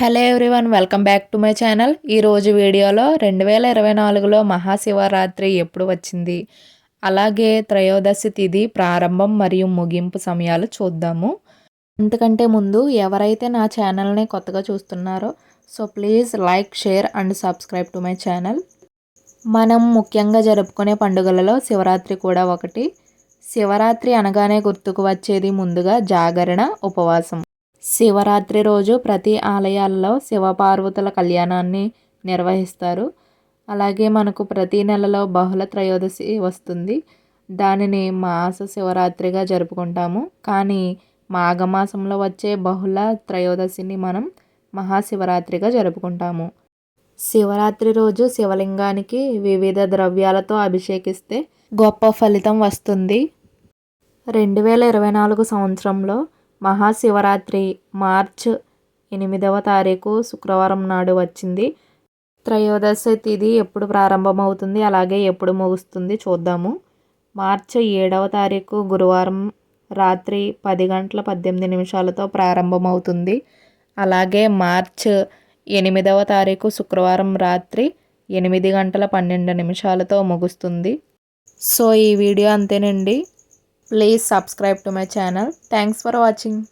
Hello everyone welcome back to my channel. ఈరోజు వీడియోలో రెండు వేల ఇరవై నాలుగులో మహాశివరాత్రి ఎప్పుడు వచ్చింది? అలాగే త్రయోదశి తిథి ప్రారంభం మరియు ముగింపు సమయాలు చూద్దాము. అంతకంటే ముందు ఎవరైతే నా ఛానల్ని కొత్తగా చూస్తున్నారో so please like share and subscribe to my channel. మనం ముఖ్యంగా జరుపుకునే పండుగలలో శివరాత్రి కూడా ఒకటి. శివరాత్రి అనగానే గుర్తుకు వచ్చేది ముందుగా జాగరణ ఉపవాసం. శివరాత్రి రోజు ప్రతి ఆలయాల్లో శివపార్వతుల కళ్యాణాన్ని నిర్వహిస్తారు. అలాగే మనకు ప్రతి నెలలో బహుళ త్రయోదశి వస్తుంది. దానిని మాస శివరాత్రిగా జరుపుకుంటాము. కానీ మాఘమాసంలో వచ్చే బహుళ త్రయోదశిని మనం మహాశివరాత్రిగా జరుపుకుంటాము. శివరాత్రి రోజు శివలింగానికి వివిధ ద్రవ్యాలతో అభిషేకిస్తే గొప్ప ఫలితం వస్తుంది. రెండు వేల ఇరవై నాలుగు సంవత్సరంలో మహాశివరాత్రి మార్చ్ ఎనిమిదవ తారీఖు శుక్రవారం నాడు వచ్చింది. త్రయోదశి తిథి ఎప్పుడు ప్రారంభమవుతుంది? అలాగే ఎప్పుడు ముగుస్తుంది? చూద్దాము. మార్చ్ ఏడవ తారీఖు గురువారం రాత్రి పది గంటల పద్దెనిమిది నిమిషాలతో ప్రారంభమవుతుంది. అలాగే మార్చ్ ఎనిమిదవ తారీఖు శుక్రవారం రాత్రి ఎనిమిది గంటల పన్నెండు నిమిషాలతో ముగుస్తుంది. సో ఈ వీడియో అంతేనండి. Please subscribe to my channel. Thanks for watching.